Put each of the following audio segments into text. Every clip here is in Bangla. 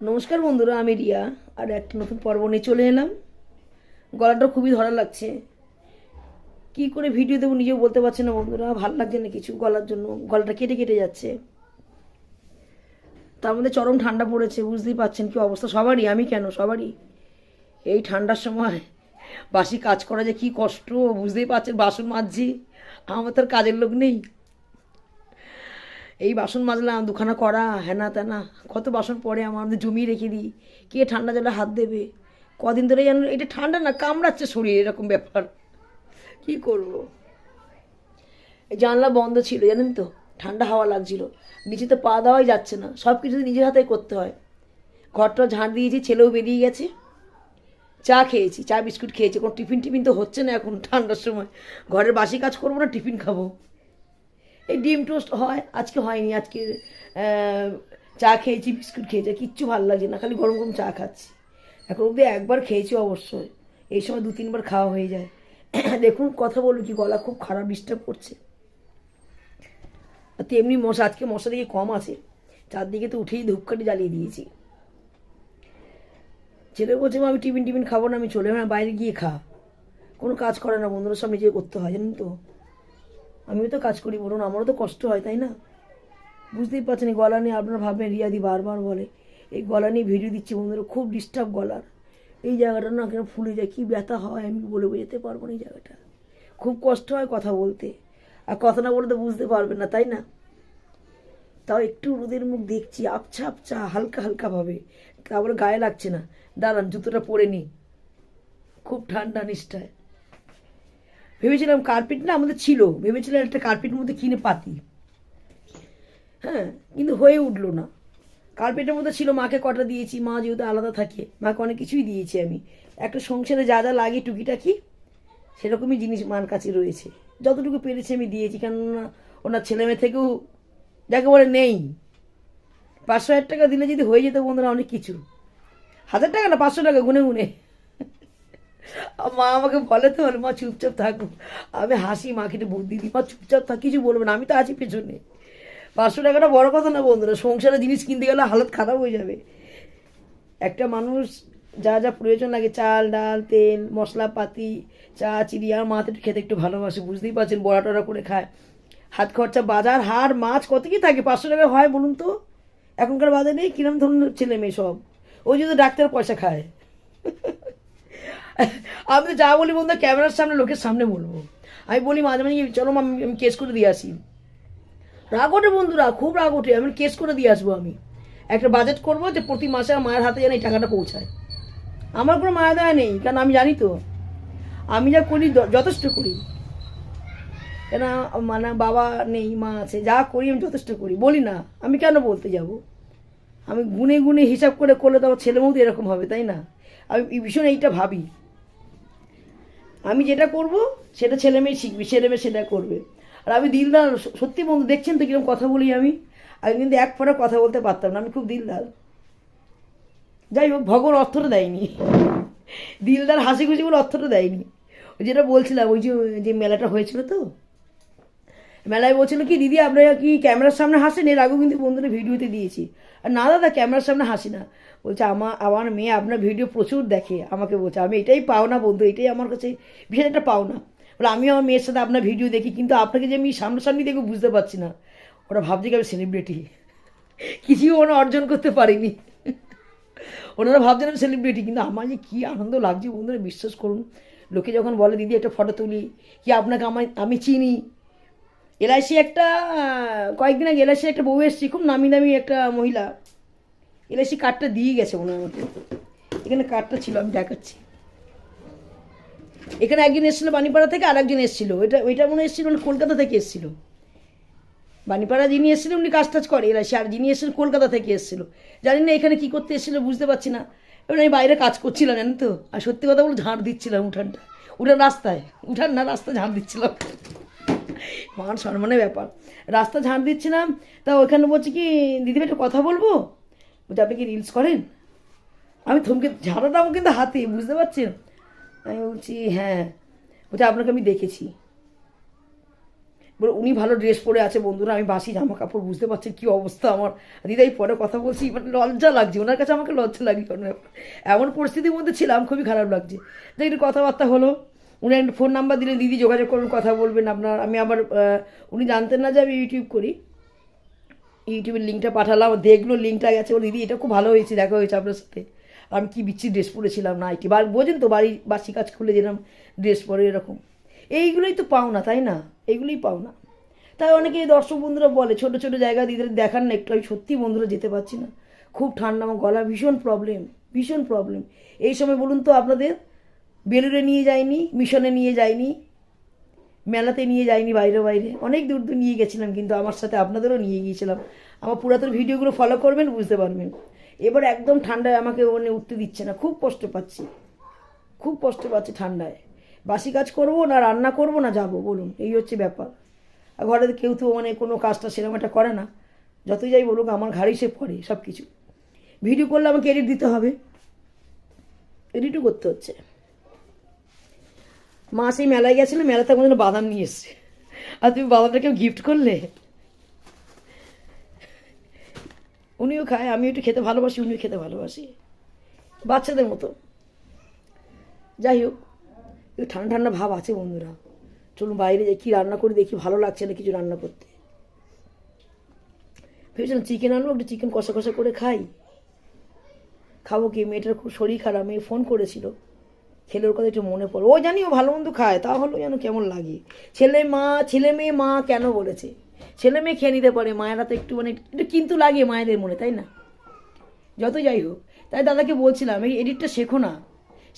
নমস্কার বন্ধুরা, আমি রিয়া। আর একটা নতুন পর্ব নিয়ে চলে এলাম। গলাটা খুবই ধরা লাগছে। কি করে ভিডিও দেবো নিজেও বলতে পারছি না বন্ধুরা, ভালো লাগছে না কিছু গলার জন্য। গলাটা কেটে কেটে যাচ্ছে। তার মধ্যে চরম ঠান্ডা পড়েছে, বুঝতেই পারছেন কি অবস্থা। সবারই, আমি কেন? সবারই। এই ঠান্ডার সময় বাসি কাজ করা যে কি কষ্ট, বুঝতেই পারছেন বাসন মাজছি। আমার তো কাজের লোক নেই। এই বাসন মাজলাম, দুখানা করা হ্যানা ত্যানা কত বাসন পরে আমার জমিয়ে রেখে দিই। কে ঠান্ডা জলে হাত দেবে? কদিন ধরে যেন এটা ঠান্ডা না, কামড়াচ্ছে শরীর, এরকম ব্যাপার। কি করব? এই জানলা বন্ধ ছিল, জানেন তো? ঠান্ডা হাওয়া লাগছিল। নিচে তো পা দেওয়াই যাচ্ছে না সব কিছু নিজের হাতেই করতে হয়। ঘরটা ঝাঁট দিয়েছি, ছেলেও বেরিয়ে গেছে। চা খেয়েছি, চা, বিস্কুট খেয়েছি, কোনো টিফিন টিফিন তো হচ্ছে না এখন ঠান্ডার সময়। ঘরের বাসি কাজ করব না, টিফিন খাব। এই ডিম টোস্ট হয় আজকে হয়নি আজকে চা খেয়েছি বিস্কুট খেয়েছি কিচ্ছু ভালো লাগছে না খালি গরম গরম চা খাচ্ছি। এখন অবধি একবার খেয়েছি অবশ্যই এই সময় দু তিনবার খাওয়া হয়ে যায়। দেখুন কথা বলব কি গলা খুব খারাপ ডিস্টার্ব করছে। আর তেমনি মশা আজকে মশা দিকে কম আছে চারদিকে তো উঠেই ধূপকাঠি জ্বালিয়ে দিয়েছি। ছেলে বলছে "মা, আমি টিফিন টিফিন খাব না আমি চলে না বাইরে গিয়ে খা। কোনো কাজ করে না বন্ধুরা সব নিজে করতে হয় জানেন তো? আমিও তো কাজ করি বলুন আমারও তো কষ্ট হয়, তাই না? বুঝতেই পারছেন, এই গলা নিয়ে আপনারা ভাববেন, রিয়াদি বারবার বলে, এই গলা নিয়ে ভিডিও দিচ্ছি বন্ধুরা, খুব ডিস্টার্ব গলার। এই জায়গাটা না কেন ফুলে যায়, কী ব্যথা হয় আমি বলে বোঝাতে পারব না এই জায়গাটা। খুব কষ্ট হয় কথা বলতে, আর কথা না বলে তো বুঝতে পারবেন না, তাই না? তাও একটু রোদের মুখ দেখছি আপছা আপছা হালকা হালকাভাবে তারপরে গায়ে লাগছে না। দাঁড়ান, জুতোটা পরে নিই। খুব ঠান্ডা নিষ্ঠায়। ভেবেছিলাম কার্পেট না আমাদের ছিল, ভেবেছিলাম একটা কার্পেটের মধ্যে কিনে পাতি। হ্যাঁ কিন্তু হয়ে উঠল না। কার্পেটের মধ্যে ছিল, মাকে কটা দিয়েছি, মা যেহেতু আলাদা থাকে, মাকে অনেক কিছুই দিয়েছি আমি। একটা সংসারে যা যা লাগে টুকিটাকি, সেরকমই জিনিস মার কাছে রয়েছে। যতটুকু পেরেছি আমি দিয়েছি, কেননা ওনার ছেলে মেয়ে থেকেও যাকে বলে নেই। পাঁচশো হাজার টাকা দিলে যদি হয়ে যেত বন্ধুরা অনেক কিছু। হাজার টাকা না, পাঁচশো টাকা, গুনে গুনে। মা আমাকে বলে তো, বলে, মা, চুপচাপ থাকো। আমি হাসি মাকে একটু বুদ্ধি দিই মা, চুপচাপ থাক, কিছু বলবে না, আমি তো আছি পেছনে। পাঁচশো টাকাটা বড় কথা না বন্ধুরা সংসারে জিনিস কিনতে গেলে হালত খারাপ হয়ে যাবে। একটা মানুষ যা যা প্রয়োজন লাগে, চাল, ডাল, তেল, মশলাপাতি, চা, চিনি, আর মাতে একটু খেতে একটু ভালোবাসে, বুঝতেই পারছেন, বড়া টড়া করে খায়। হাত খরচা, বাজার হার মাছ, কত কি থাকে, পাঁচশো টাকা হয় বলুন তো? এখনকার বাজারে কিরম ধরুন ছেলে মেয়ে সব? ওই যদি ডাক্তার পয়সা খায়। আমি তো যা বলি বন্ধু, ক্যামেরার সামনে, লোকের সামনে বলব। আমি বলি মাঝে মাঝে চলো আমি কেস করে দিয়ে আসি। রাগ ওঠে বন্ধুরা, খুব রাগ ওঠে। আমি কেস করে দিয়ে আসব আমি। একটা বাজেট করব যে প্রতি মাসে আমার মায়ের হাতে যেন এই টাকাটা পৌঁছায়। আমার কোনো মায়া দেওয়া নেই, কারণ আমি জানি তো। আমি যা করি যথেষ্ট করি। কেন মানে বাবা নেই, মা আছে, যা করি আমি যথেষ্ট করি। বলি না, আমি কেন বলতে যাব? আমি গুনে গুনে হিসাব করে করলে তো আমার ছেলে মতো এরকম হবে, তাই না? আমি ভীষণ এইটা ভাবি। আমি যেটা করব, সেটা ছেলে মেয়ে শিখবে, ছেলে মেয়ে সেটা করবে। আর আমি দিলদার, সত্যি বন্ধু, দেখছেন তো কীরকম কথা বলি আমি? আমি কিন্তু এক ফোঁটা কথা বলতে পারতাম না, আমি খুব দিলদার। যাই হোক, ভগবান অর্থটা দেয়নি। দিলদার হাসি খুশি বলে অর্থটা দেয়নি। ওই যেটা বলছিলাম, ওই যে যে মেলাটা হয়েছিল তো? মেলায় বলছিল কি, দিদি আপনারা কি ক্যামেরার সামনে হাসেন? এর আগেও কিন্তু বন্ধুরা ভিডিওতে দিয়েছি। আর না দাদা, ক্যামেরার সামনে হাসি না। বলছে আমার আমার মেয়ে আপনার ভিডিও প্রচুর দেখে। আমাকে বলছে, আমি এটাই পাও না বন্ধু, এটাই আমার কাছে বিশাল একটা পাও না। বলে, আমিও আমার মেয়ের সাথে আপনার ভিডিও দেখি, কিন্তু আপনাকে যে আমি সামনাসামনি দেখে বুঝতে পারছি না। ওরা ভাবছে কি, আমি সেলিব্রিটি কিছুই ওরা অর্জন করতে পারিনি। ওনারা ভাবছেন আমি সেলিব্রিটি কিন্তু আমার যে কী আনন্দ লাগছে বন্ধুরা, বিশ্বাস করুন। লোকে যখন বলে, দিদি, একটা ফটো তুলি। কি আপনাকে আমার আমি চিনি? এলআইসি একটা কয়েকদিন আগে এলআইসি একটা বউ এসেছি, খুব নামি দামি একটা মহিলা। এলআইসি কার্ডটা দিয়ে গেছে মনে হয় এখানে কার্ডটা ছিল, আমি দেখাচ্ছি। এখানে একজন এসেছিল বাণীপাড়া থেকে আর একজন এসেছিল। ওইটা ওইটা মনে এসেছিল কলকাতা থেকে এসেছিল। বাণীপাড়া যিনি এসেছিলেন, উনি কাজ টাজ করে এলআইসি। আর যিনি এসেছিলেন কলকাতা থেকে এসেছিল। জানি না এখানে কী করতে এসেছিল, বুঝতে পারছি না। এবার আমি বাইরে কাজ করছিলাম, জানেন তো? আর সত্যি কথা বলে ঝাঁট দিচ্ছিলাম উঠানটা। উঠান রাস্তায়। উঠান না, রাস্তায় ঝাঁট দিচ্ছিলাম। মান সম্মানের ব্যাপার। রাস্তা ঝাঁট দিচ্ছিলাম তা ওখানে বলছি কি, দিদিভাই, একটা কথা বলব? বলছি, আপনি কি রিলস করেন? আমি থমকে, ঝাঁটাটা আমার কিন্তু হাতে, বুঝতে পারছেন? আমি বলছি হ্যাঁ। বলছি, আপনাকে আমি দেখেছি। উনি ভালো ড্রেস পরে আছে বন্ধুরা, আমি বাসি জামা কাপড় বুঝতে পারছি কি অবস্থা আমার? দিদাই পরে কথা বলছি মানে লজ্জা লাগছে, ওনার কাছে আমাকে লজ্জা লাগছে এমন পরিস্থিতির মধ্যে ছিলাম, খুবই খারাপ লাগছে। যাই একটু কথাবার্তা হলো। উনি একটা ফোন নাম্বার দিলেন দিদি যোগাযোগ করুন, কথা বলবেন আপনার। আমি আবার উনি জানতেন না যে আমি ইউটিউব করি। ইউটিউবের লিঙ্কটা পাঠালাম, দেখল লিঙ্কটা গেছে। দিদি, এটা খুব ভালো হয়েছে, দেখা হয়েছে আপনার সাথে। আমি কি বিচ্ছি ড্রেস পরেছিলাম, না আইটি বার, বোঝেন তো, বাড়ি বাসি কাজ খুলে যেরকম ড্রেস পরে এরকম। এইগুলোই তো পাও না তাই না? এইগুলোই পাও না তাই অনেকে দর্শক বন্ধুরা বলে, ছোট ছোট জায়গা দিদি দেখান না, একটু আমি সত্যি বন্ধুরা যেতে পারছি না। খুব ঠান্ডা, আমার গলা ভীষণ প্রবলেম ভীষণ প্রবলেম এই সময় বলুন তো আপনাদের বেলুড়ে নিয়ে যায়নি মিশনে নিয়ে যায়নি মেলাতে নিয়ে যাইনি বাইরে বাইরে। অনেক দূর দূর নিয়ে গেছিলাম, কিন্তু আমার সাথে আপনাদেরও নিয়ে গিয়েছিলাম। আমার পুরাতন ভিডিওগুলো ফলো করবেন, বুঝতে পারবেন। এবার একদম ঠান্ডায় আমাকে ওখানে উঠতে দিচ্ছে না, খুব কষ্ট পাচ্ছি। খুব কষ্ট পাচ্ছি ঠান্ডায়। বাসি কাজ করব না, রান্না করব না, যাব, বলুন, এই হচ্ছে ব্যাপার। আর ঘরে কেউ তো মানে কোনো কাজটা সেরকম একটা করে না। যতই যাই বলুক, আমার ঘাড়েই সে পড়ে সব কিছু ভিডিও করলে আমাকে এডিট দিতে হবে। এডিটও করতে হচ্ছে। মা সেই মেলায় গেছিল, মেলাতে আমার জন্য বাদাম নিয়ে এসছে। আর তুমি বাদামটা কেউ গিফট করলে? উনিও খায় আমি একটু খেতে ভালোবাসি, উনিও খেতে ভালোবাসি। বাচ্চাদের মতো। যাই হোক, একটু ঠান্ডা ঠান্ডা ভাব আছে বন্ধুরা। চলুন বাইরে যাই, কী রান্না করে, দেখি ভালো লাগছে না কিছু রান্না করতে। ভেবেছিলাম চিকেন আনব, একটু চিকেন কষা কষা করে খাই। খাব কি? মেয়েটার খুব শরীর খারাপ, মেয়ে ফোন করেছিল। ছেলের কথা একটু মনে পড়ে। ও জানি ও ভালো মন্দ খায় তাহলেও যেন কেমন লাগে। ছেলে মা, ছেলে মেয়ে মা কেন বলেছে? ছেলে মেয়ে খেয়ে নিতে পারে, মায়েরা তো একটু মানে একটু কিন্তু লাগে মায়েদের মনে, তাই না? যত যাই হোক। তাই দাদাকে বলছিলাম, এই এডিটটা শেখো না।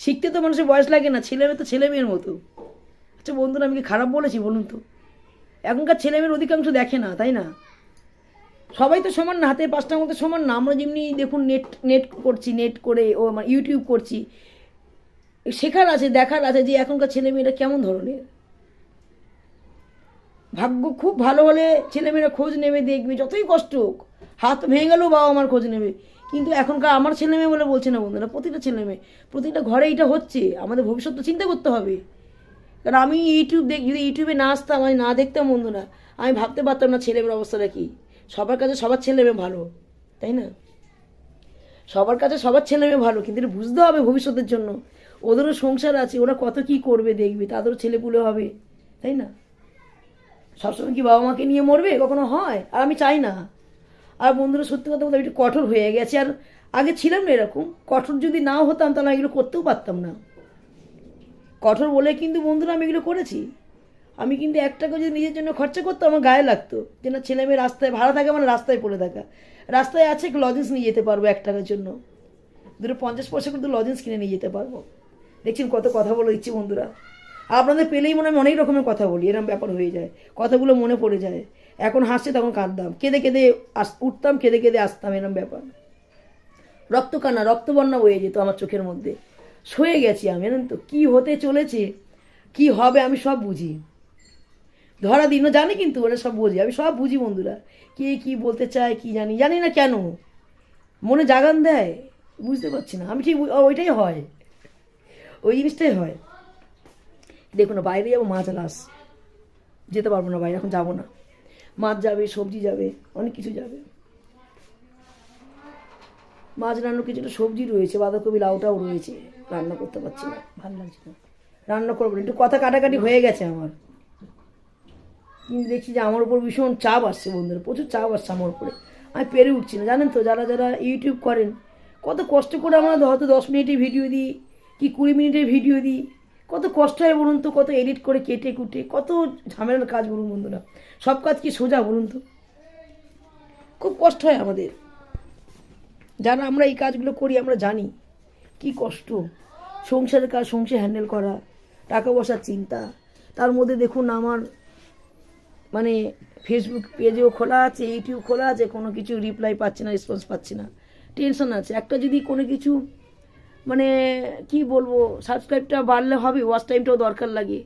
শিখতে তো মানুষের বয়স লাগে না ছেলে মেয়ে তো ছেলে মেয়ের মতো। আচ্ছা বন্ধুরা, আমি কি খারাপ বলেছি বলুন তো? এখনকার ছেলে মেয়ের অধিকাংশ দেখে না, তাই না? সবাই তো সমান না হাতে পাঁচটার মধ্যে সমান না। আমরা যেমনি দেখুন নেট নেট করছি নেট করে ও মানে ইউটিউব করছি। শেখার আছে, দেখার আছে যে এখনকার ছেলেমেয়েরা কেমন ধরনের। ভাগ্য খুব ভালো হলে ছেলেমেয়েরা খোঁজ নেবে, দেখবে, যতই কষ্ট হোক। হাত ভেঙে গেলেও বাবা আমার খোঁজ নেবে। কিন্তু এখনকার আমার ছেলে মেয়ে বলে বলছে না বন্ধুরা, প্রতিটা ছেলে মেয়ে প্রতিটা ঘরে এটা হচ্ছে। আমাদের ভবিষ্যৎ তো চিন্তা করতে হবে। কারণ আমি ইউটিউব দেখ, যদি ইউটিউবে না আসতাম, আমি না দেখতাম বন্ধুরা, আমি ভাবতে পারতাম না ছেলে মেয়ের অবস্থাটা কী। সবার কাছে সবার ছেলে মেয়ে ভালো, তাই না? সবার কাছে সবার ছেলে মেয়ে ভালো, কিন্তু এটা বুঝতে হবে ভবিষ্যতের জন্য। ওদেরও সংসার আছে, ওরা কত কি করবে দেখবে, তাদেরও ছেলেপুলে হবে, তাই না? সবসময় কি বাবা মাকে নিয়ে মরবে? কখনো হয়? আর আমি চাই না। আর বন্ধুরা, সত্যি কথা বলতে একটু কঠোর হয়ে গেছে, আর আগে ছিলাম না এরকম। কঠোর যদি নাও হতাম, তাহলে এগুলো করতেও পারতাম না। কঠোর বলে কিন্তু বন্ধুরা আমি এগুলো করেছি। আমি কিন্তু এক টাকা যদি নিজের জন্য খরচা করতো, আমার গায়ে লাগতো। যে না, ছেলে মেয়ে রাস্তায়, ভাড়া থাকা মানে রাস্তায় পড়ে থাকা। রাস্তায় আছে লজেন্স নিয়ে যেতে পারব এক টাকার জন্য? দুটো পঞ্চাশ পয়সা কিন্তু লজেন্স কিনে নিয়ে যেতে পারব। দেখছেন কত কথা বলে দিচ্ছি বন্ধুরা। আপনাদের পেলেই মনে হয় অনেক রকমের কথা বলি, এরকম ব্যাপার হয়ে যায়। কথাগুলো মনে পড়ে যায়। এখন হাসছে তখন কাঁদতাম। কেঁদে কেঁদে আস, উঠতাম, কেঁদে কেঁদে আসতাম, এরকম ব্যাপার। রক্ত কান্না রক্তবর্ণা বয়ে যেত আমার চোখের মধ্যে। সয়ে গেছি আমি, জানেন তো? কী হতে চলেছে, কি হবে আমি সব বুঝি। ধরা দিন জানে কিন্তু, ওরা সব বুঝি। আমি সব বুঝি বন্ধুরা। কে কি বলতে চায়, কি জানি। জানি না কেন। মনে জাগান দেয়। বুঝতে পারছি না। আমি ঠিক ওইটাই হয়। ওই জিনিসটাই হয়। দেখুন, বাইরে যাব, মাছ লাস যেতে পারব না বাইরে, এখন যাব না। মাছ যাবে, সবজি যাবে, অনেক কিছু যাবে। মাছ রান্নার কিছুটা সবজি রয়েছে, বাঁধাকপি, লাউটাও রয়েছে। রান্না করতে পারছি না, ভালো লাগছে না। রান্না করব একটু কথা কাটাকাটি হয়ে গেছে আমার। কিন্তু দেখছি যে আমার উপর ভীষণ চাপ আসছে বন্ধুরা, প্রচুর চাপ আসছে আমার উপরে। আমি পেরে উঠছি না, জানেন তো, যারা যারা ইউটিউব করেন, কত কষ্ট করে আমরা হয়তো দশ মিনিটের ভিডিও দিই, কি কুড়ি মিনিটের ভিডিও দিই, কত কষ্ট হয় বলুন তো, কত এডিট করে কেটে কুটে, কত ঝামেলার কাজ বলুন বন্ধুরা, সব কাজ কি সোজা বলুন তো? খুব কষ্ট হয় আমাদের। যারা আমরা এই কাজগুলো করি, আমরা জানি কি কষ্ট। সংসারের কাজ, সংসার হ্যান্ডেল করা, টাকা পয়সার চিন্তা, তার মধ্যে দেখুন আমার মানে ফেসবুক পেজেও খোলা আছে ইউটিউব খোলা আছে, কোনো কিছু রিপ্লাই পাচ্ছি না রেসপন্স পাচ্ছি না। টেনশন আছে। একটা যদি কোনো কিছু মানে কি বলব সাবস্ক্রাইবটা বাড়লে হবে ওয়াচ টাইমটাও দরকার লাগে।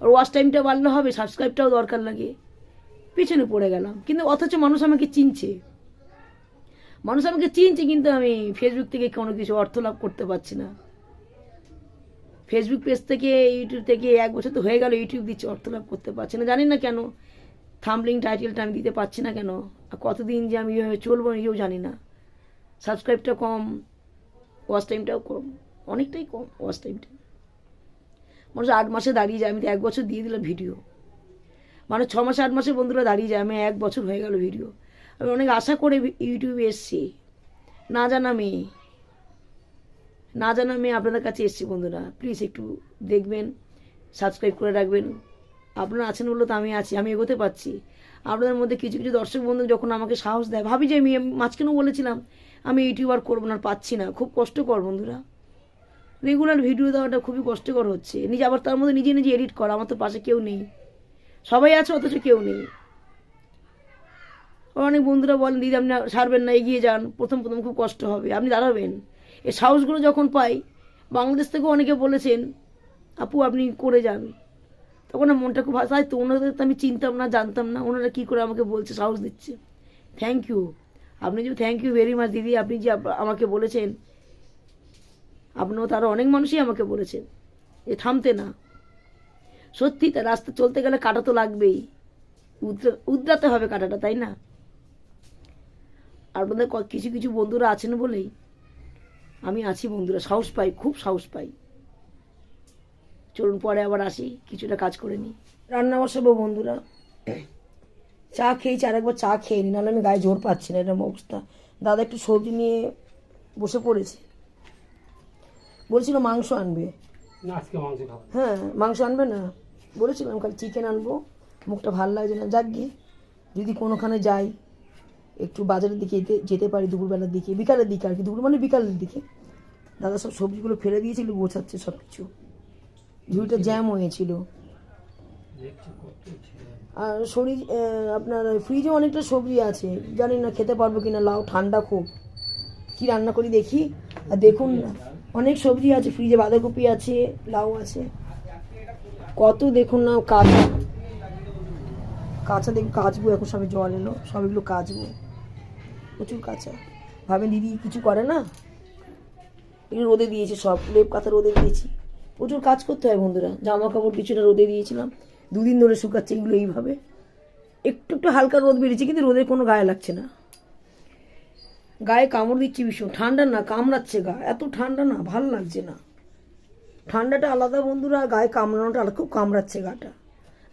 আর ওয়াচ টাইমটা বাড়লে হবে সাবস্ক্রাইবটাও দরকার লাগে। পিছনে পড়ে গেলাম। কিন্তু অথচ মানুষ আমাকে চিনছে। মানুষ আমাকে চিনছে, কিন্তু আমি ফেসবুক থেকে কোনো কিছু অর্থ লাভ করতে পারছি না। ফেসবুক পেজ থেকে ইউটিউব থেকে এক বছর তো হয়ে গেল ইউটিউব দিচ্ছে, অর্থ লাভ করতে পারছি না। জানি না কেন থামলিং টাইটেলটা আমি দিতে পারছি না কেন? আর কতদিন যে আমি এভাবে চলবো নিজেও জানি না। সাবস্ক্রাইবটা কম ওয়াচ টাইমটাও কম, অনেকটাই কম ওয়াচ টাইমটা মানুষ আট মাসে দাঁড়িয়ে যায়, আমি তো এক বছর দিয়ে দিলাম ভিডিও মানে ছ মাসে, আট মাসে বন্ধুরা দাঁড়িয়ে যায়, আমি এক বছর হয়ে গেল ভিডিও আমি অনেক আশা করে ইউটিউবে এসছি। না জানা মেয়ে, না জানা মেয়ে আপনাদের কাছে এসছি বন্ধুরা। প্লিজ একটু দেখবেন সাবস্ক্রাইব করে রাখবেন। আপনারা আছেন বলে তো আমি আছি, আমি এগোতে পারছি। আপনাদের মধ্যে কিছু কিছু দর্শক বন্ধু যখন আমাকে সাহস দেয়, ভাবি যে আমি মাঝখানেও বলেছিলাম, আমি ইউটিউবার করব না পাচ্ছি না, খুব কষ্টকর বন্ধুরা। রেগুলার ভিডিও দেওয়াটা খুবই কষ্টকর হচ্ছে। নিজে আবার তার মধ্যে নিজে নিজে এডিট করা, আমার তো পাশে কেউ নেই। সবাই আছে, অথচ কেউ নেই। অনেক বন্ধুরা বলেন, দিদি, আপনি সারবেন না, এগিয়ে যান। প্রথম প্রথম খুব কষ্ট হবে, আপনি দাঁড়াবেন। এই সাহসগুলো যখন পাই, বাংলাদেশ থেকেও অনেকে বলেছেন, আপু, আপনি করে যান। তখন মনটা খুব তাই তো ওনাদের তো আমি চিনতাম না, জানতাম না। ওনারা কী করে আমাকে বলছে, সাহস দিচ্ছে। থ্যাংক ইউ আপনি যে থ্যাংক ইউ ভেরি মাচ দিদি, আপনি যে আমাকে বলেছেন, আপনিও তারও অনেক মানুষই আমাকে বলেছেন যে থামতে না। সত্যি তা রাস্তা চলতে গেলে কাটা তো লাগবেই। উদ্রা- উদ্রাতে হবে কাটাটা, তাই না? আপনাদের কিছু কিছু বন্ধুরা আছেন বলেই আমি আছি বন্ধুরা, সাহস পাই, খুব সাহস পাই। চলুন পরে আবার আসি কিছুটা কাজ করে নিই। রান্না বসাবো বন্ধুরা। চা খেয়েছি আর একবার চা খেয়ে নি নাহলে আমি গায়ে জোর পাচ্ছি না এরকম অবস্থা। দাদা একটু সবজি নিয়ে বসে পড়েছে। বলছিল মাংস আনবে। মাংস হ্যাঁ মাংস আনবে না? বলেছিলাম কাল চিকেন আনব। মুখটা ভালো লাগছে না। যাক গিয়ে যদি কোনোখানে যাই একটু বাজারের দিকে যেতে যেতে পারি দুপুরবেলার দিকে। বিকালের দিকে আর কি দুপুর মানে বিকালের দিকে। দাদা সব সবজিগুলো ফেলে দিয়েছিল গোছাচ্ছে সব কিছু ঝুড়িটা জ্যাম হয়েছিল। আর শরীর আপনার ফ্রিজে অনেকটা সবজি আছে। জানি না খেতে পারব কি না লাউ ঠান্ডা খুব। কি রান্না করি দেখি? আর দেখুন অনেক সবজি আছে ফ্রিজে বাঁধাকপি আছে লাউ আছে। কত দেখুন না কাঁচা। কাঁচা দেখুন কাচবো এখন সবে জল এলো সব এগুলো কাচবো। প্রচুর কাঁচা। ভাবে দিদি কিছু করে না? এগুলো রোদে দিয়েছে সব লেপ কাঁথা রোদে দিয়েছি। প্রচুর কাজ করতে হয় বন্ধুরা। জামা কাপড় কিছুটা রোদে দিয়েছিলাম। দুদিন ধরে শুকাচ্ছে এগুলো এইভাবে। একটু একটু হালকা রোদ বেরিয়েছে, কিন্তু রোদের কোনো গায়ে লাগছে না। গায়ে কামড় দিচ্ছে ভীষণ। ঠান্ডা না, কামড়াচ্ছে গা। এত ঠান্ডা না, ভালো লাগছে না। ঠান্ডাটা আলাদা বন্ধুরা, গায়ে কামড়ানোটা আলাদা, খুব কামড়াচ্ছে গাটা।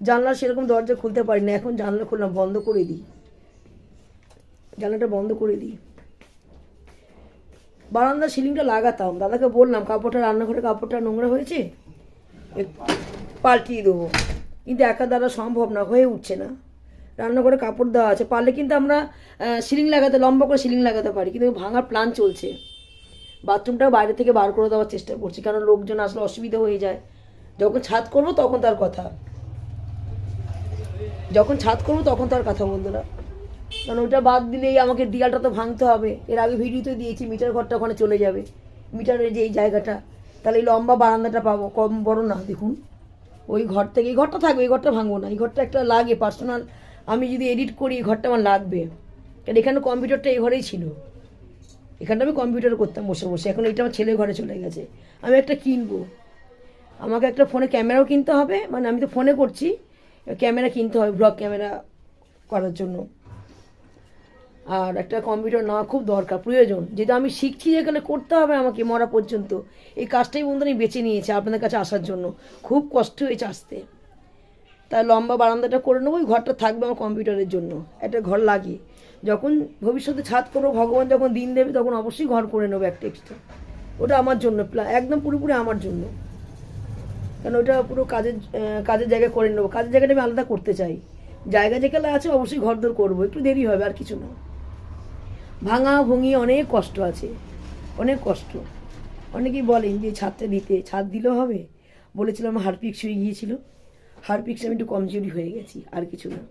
জানলা সেরকম দরজা খুলতে পারি না এখন জানলা খুললাম, বন্ধ করে দিই। জানলাটা বন্ধ করে দিই। বারান্দার সিলিংটা লাগাতাম। দাদাকে বললাম, কাপড়টা রান্নাঘরে, কাপড়টা নোংরা হয়েছে? পাল্টিয়ে দেবো। কিন্তু একা দ্বারা সম্ভব না, হয়ে উঠছে না। রান্নাঘরে কাপড় দেওয়া আছে। পারলে কিন্তু আমরা সিলিং লাগাতে, লম্বা করে সিলিং লাগাতে পারি, কিন্তু ভাঙার প্ল্যান চলছে। বাথরুমটা বাইরে থেকে বার করে দেওয়ার চেষ্টা করছি, কারণ লোকজন আসলে অসুবিধা হয়ে যায়। যখন ছাদ করব তখন তার কথা। যখন ছাদ করব তখন তার কথা, বন্ধুরা। কারণ ওইটা বাদ দিলেই আমাকে দিয়ালটা তো ভাঙতে হবে। এর আগে ভিডিওতে দিয়েছি, মিটার ঘরটা ওখানে চলে যাবে। মিটারের যে এই জায়গাটা, তাহলে এই লম্বা বারান্দাটা পাবো, কম বড় না, দেখুন। ওই ঘর থেকে, এই ঘরটা থাকবে, এই ঘরটা ভাঙবো না, এই ঘরটা একটা লাগে পার্সোনাল আমি যদি এডিট করি, এই ঘরটা আমার লাগবে। কারণ এখানে কম্পিউটারটা এই ঘরেই ছিল। এখানটা আমি কম্পিউটার করতাম বসে বসে, এখন এইটা আমার ছেলে ঘরে চলে গেছে। আমি একটা কিনবো। আমাকে একটা ফোনে ক্যামেরাও কিনতে হবে মানে আমি তো ফোনে করছি, ক্যামেরা কিনতে হবে ব্লগ ক্যামেরা করার জন্য। আর একটা কম্পিউটার নেওয়া খুব দরকার, প্রয়োজন। যেটা আমি শিখছি যেখানে করতে হবে আমাকে মরা পর্যন্ত। এই কাজটাই বন্ধু আমি বেছে নিয়েছি আপনাদের কাছে আসার জন্য। খুব কষ্ট হয়েছে আসতে। তাই লম্বা বারান্দাটা করে নেব, ওই ঘরটা থাকবে আমার কম্পিউটারের জন্য। একটা ঘর লাগে যখন ভবিষ্যতে ছাদ করব, ভগবান যখন দিন দেবে, তখন অবশ্যই ঘর করে নেব একটা এক্সট্রা ওটা আমার জন্য একদম পুরোপুরি আমার জন্য। কারণ ওটা পুরো কাজের কাজের জায়গায় করে নেব। কাজের জায়গাটা আমি আলাদা করতে চাই। জায়গা যেখানে আছে, অবশ্যই ঘর দর করব। একটু দেরি হবে, আর কিছু না। ভাঙা ভুঙি অনেক কষ্ট আছে, অনেক কষ্ট। অনেকেই বলেন যে ছাদটা দিতে, ছাদ দিলেও হবে। বলেছিলাম হারপিক্স হয়ে গিয়েছিল। হারপিক্স আমি একটু কমজোরি হয়ে গেছি, আর কিছু না।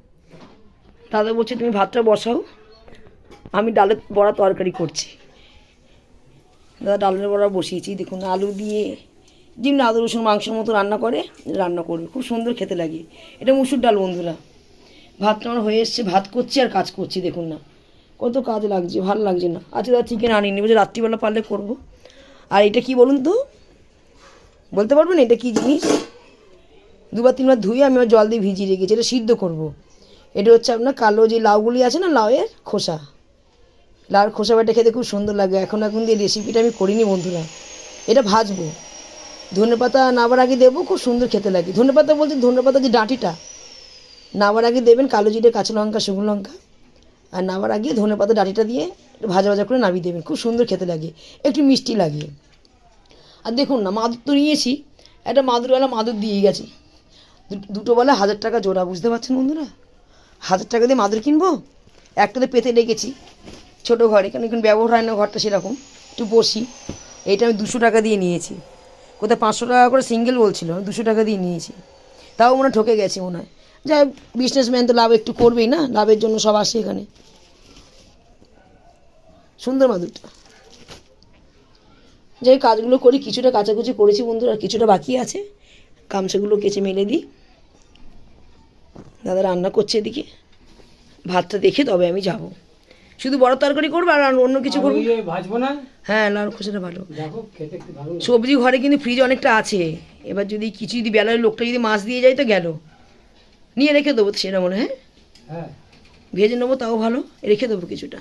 দাদা বলছে, তুমি ভাতটা বসাও, আমি ডালের বড়া তরকারি করছি। দাদা, ডালের বড়া বসিয়েছি। দেখুন, আলু দিয়ে যেমনি আলু রসুন, মাংসের মতো রান্না করে, রান্না করবে। খুব সুন্দর খেতে লাগে। এটা মুসুর ডাল, বন্ধুরা। ভাতটা আমার হয়ে এসছে, ভাত করছি আর কাজ করছি, দেখুন না। কত কাজ লাগছে, ভালো লাগছে না। আচ্ছা দাদা চিকেন আনিনি। বলছে, রাত্রিবেলা পারলে করব। আর এটা কি বলুন তো? বলতে পারবেন? এটা কি জিনিস? দুবার তিনবার ধুয়ে আমি জল দিয়ে ভিজিয়ে রেখেছি, এটা সিদ্ধ করব। এটা হচ্ছে আপনার কালো যে লাউগুলি আছে না, লাউয়ের খোসা। লাউয়ের খোসা বাটা খেতে খুব সুন্দর লাগে। এখন এখন দিয়ে রেসিপিটা আমি করিনি বন্ধুরা। এটা ভাজবো। ধনে পাতা নাবার আগে দেবো, খুব সুন্দর খেতে লাগে। ধনে পাতা বলতে ধনে পাতা যে ডাঁটিটা, নাবার আগে দেবেন কালো জিরে, কাঁচা লঙ্কা, শুকনো লঙ্কা। আর নামার আগে ধনে পাতা ডাঁটিটা দিয়ে একটু ভাজা ভাজা করে নামিয়ে দেবেন। খুব সুন্দর খেতে লাগে, একটু মিষ্টি লাগে। আর দেখুন না, মাদুর তো নিয়েছি, একটা মাদুরওয়ালা মাদুর দিয়ে গেছি। দুটো বলে হাজার টাকা জোড়া, বুঝতে পারছেন বন্ধুরা? হাজার টাকা দিয়ে মাদুর কিনবো? একটাতে পেতে রেখেছি ছোটো ঘরে কারণ এখন ব্যবহার হয় না ঘরটা সেরকম, একটু বসি। এইটা আমি দুশো টাকা দিয়ে নিয়েছি। কোথায় পাঁচশো টাকা করে সিঙ্গেল বলছিল দুশো টাকা দিয়ে নিয়েছি। তাও মনে ঠকে গেছি মনে হয়। যাই বিজনেসম্যান তো লাভ একটু করবেই না লাভের জন্য সব আসে এখানে। সুন্দর মাদুরটা। যাই কাজগুলো করি কিছুটা কাচাকুচি করেছি বন্ধুরা আর কিছুটা বাকি আছে। গামছাগুলো কেচে মেলে দিই। দাদা রান্না করছে এদিকে। ভাতটা দেখে তবে আমি যাব। শুধু বড় তরকারি করব আর অন্য কিছু করব? ভাজবো না? হ্যাঁ লাউ খোসাটা ভালো। সবজি ঘরে কিন্তু ফ্রিজ অনেকটা আছে। এবার যদি কিছু যদি বেলার লোকটা যদি মাছ দিয়ে যায় তো গেল। নিয়ে রেখে দেবো সেটা মনে হয়? ভেজে নেব তাও ভালো। রেখে দেবো কিছুটা।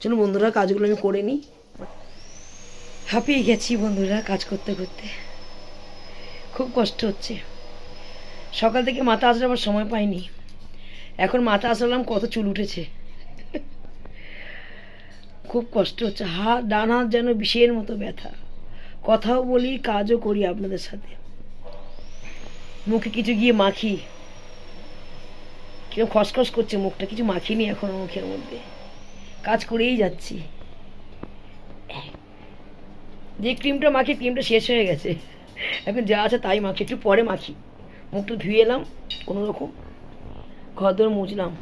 চলো বন্ধুরা কাজগুলো আমি করে নিই। হাঁপিয়ে গেছি বন্ধুরা কাজ করতে করতে। খুব কষ্ট হচ্ছে। সকাল থেকে মাথা আসলাবার সময় পাইনি। এখন মাথা আসলাম কত চুল উঠেছে। খুব কষ্ট হচ্ছে। হাত ডান হাত যেন বিষের মতো ব্যথা। কথাও বলি কাজও করি আপনাদের সাথে। মুখে কিছু গিয়ে মাখি। কীরকম খসখস করছে মুখটা, কিছু মাখিনি এখন মুখের মধ্যে। কাজ করেই যাচ্ছি। যে ক্রিমটা মাখি, ক্রিমটা শেষ হয়ে গেছে। এখন যা আছে তাই মাখি, একটু পরে মাখি। মুখটা ধুয়ে এলাম, কোনো রকম। ঘর দর মুছলাম।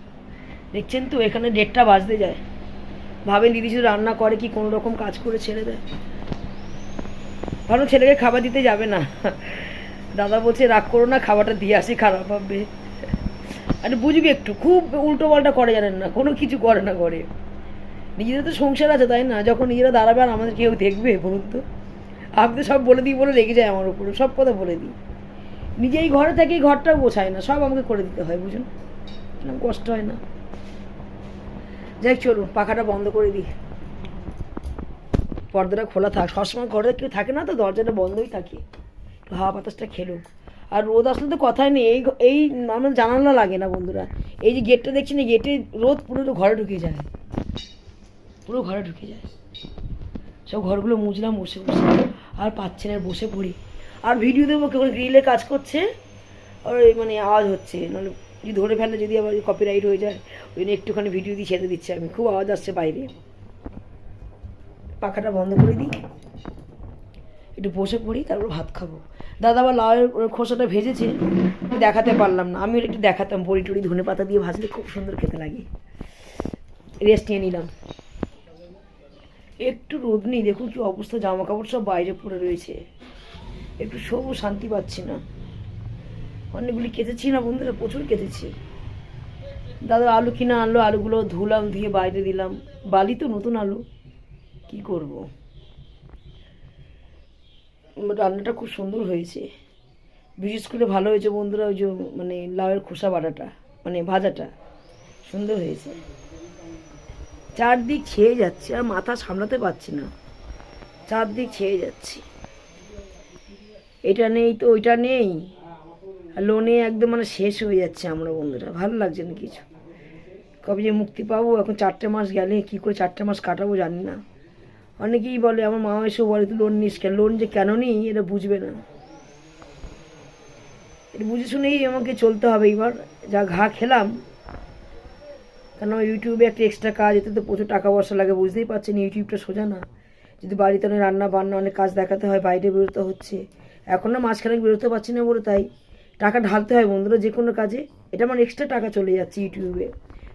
দেখছেন তো, এখানে ডেটটা বাজতে যায়। ভাবেন দিদি শুধু রান্না করে কি কোনো রকম কাজ করে ছেড়ে দেয়। ভালো ছেলেকে খাবার দিতে যাবে না। দাদা বলছে, রাগ করো না, খাবারটা দিয়ে আসি, খারাপ ভাববে আরে বুঝবি একটু, খুব উল্টো পাল্টা করে জানেন না, কোনো কিছু করে না করে। নিজেদের তো সংসার আছে, তাই না? যখন নিজেরা দাঁড়াবে আর আমাদের কেউ দেখবে, বলুন তো। আমি তো সব বলে দিই বলে রেগে যায় আমার উপরে, সব কথা বলে দিই। নিজেই ঘরে থেকেই ঘরটাও গোছায় না, সব আমাকে করে দিতে হয় বুঝুন এরকম কষ্ট হয় না। যাই চলুন, পাখাটা বন্ধ করে দিই। পর্দাটা খোলা থাক, সবসময় ঘরে কেউ থাকে না তো, দরজাটা বন্ধই থাকে। হাওয়া বাতাসটা খেলুক। আর রোদ আসলে তো কথাই নেই। এই এই আমার জানালা লাগে না বন্ধুরা। এই যে গেটটা দেখছি না গেটে রোদ পুরো ঘরে ঢুকে যায়। পুরো ঘরে ঢুকে যায়। সব ঘরগুলো মুছলাম, বসে বসে। আর পাচ্ছে না বসে পড়ি। আর ভিডিও দেবো কেউ গ্রিলে কাজ করছে। আর মানে আওয়াজ হচ্ছে। নাহলে যদি ধরে ফেলে, যদি আবার কপিরাইট হয়ে যায়, ওই জন্য একটুখানি ভিডিও দিয়ে ছেড়ে দিচ্ছি আমি। খুব আওয়াজ আসছে বাইরে। পাখাটা বন্ধ করে দিই। একটু বসে পড়ি, তারপর ভাত খাব। দাদা আবার লাউয়ের খোসাটা ভেজেছে দেখাতে পারলাম না। আমি একটু দেখাতাম, বড়ি টড়ি, ধনে পাতা দিয়ে ভাজলে খুব সুন্দর খেতে লাগে। রেস্ট নিয়ে নিলাম। একটু রোদ নেই, দেখুন কি অবস্থা জামা কাপড় সব বাইরে পড়ে রয়েছে। একটু শোবো, শান্তি পাচ্ছি না। অনেকগুলি কেটেছি না বন্ধুরা, প্রচুর কেটেছি। দাদা আলু কিনা আনলো, আলুগুলো ধুলাম, ধুয়ে বাইরে দিলাম। বালি তো নতুন আলু, কি করব? রান্নাটা খুব সুন্দর হয়েছে। বিশেষ করে ভালো হয়েছে বন্ধুরা, ওই যে মানে লাউয়ের খোসা বাটাটা মানে ভাজাটা। সুন্দর হয়েছে। চারদিক ছেয়ে যাচ্ছে, আর মাথা সামলাতে পারছি না। চারদিক ছেয়ে যাচ্ছি। এটা নেই তো, ওইটা নেই। লোনে একদম মানে শেষ হয়ে যাচ্ছে আমরা বন্ধুরা, ভালো লাগছে না কিছু। কবে যে মুক্তি পাবো, এখন চারটে মাস গেলে কী করে চারটে মাস কাটাবো জানি না। অনেকেই বলে, আমার মা এসেও বলে, তুই লোন নিস কেন? লোন যে কেন নিই, এটা বুঝবে না। এটা বুঝে শুনেই আমাকে চলতে হবে এবার যা ঘা খেলাম। কেন ইউটিউবে একটা এক্সট্রা কাজ, এতে তো প্রচুর টাকা পয়সা লাগে, বুঝতেই পারছেন ইউটিউবটা সোজা না। যদি বাড়িতে অনেক রান্না বান্না, অনেক কাজ দেখাতে হয় বাইরে বেরোতে হচ্ছে। এখন না মাঝখানে বেরোতে পারছি না বলে তাই টাকা ঢালতে হয় বন্ধুরা যে কোনো কাজে। এটা আমার এক্সট্রা টাকা চলে যাচ্ছে ইউটিউবে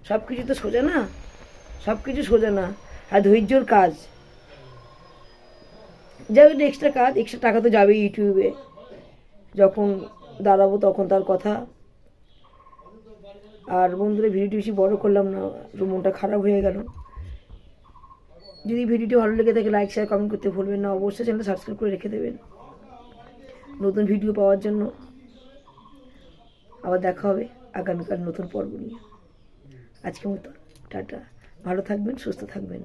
সব কিছু তো সোজা না? সব কিছু সোজা না। আর ধৈর্যর কাজ। যাবে এক্সট্রা কাজ এক্সট্রা টাকা তো যাবেই ইউটিউবে যখন দাঁড়াবো তখন তার কথা। আর বন্ধুরা, ভিডিওটি বেশি বড় করলাম না মনটা খারাপ হয়ে গেল। যদি ভিডিওটি ভালো লেগে থাকে লাইক শেয়ার কমেন্ট করতে ভুলবেন না। অবশ্যই চ্যানেলটা সাবস্ক্রাইব করে রেখে দেবেন। নতুন ভিডিও পাওয়ার জন্য। আবার দেখা হবে আগামীকাল নতুন পর্ব নিয়ে। আজকে মতো, টাটা। ভালো থাকবেন, সুস্থ থাকবেন।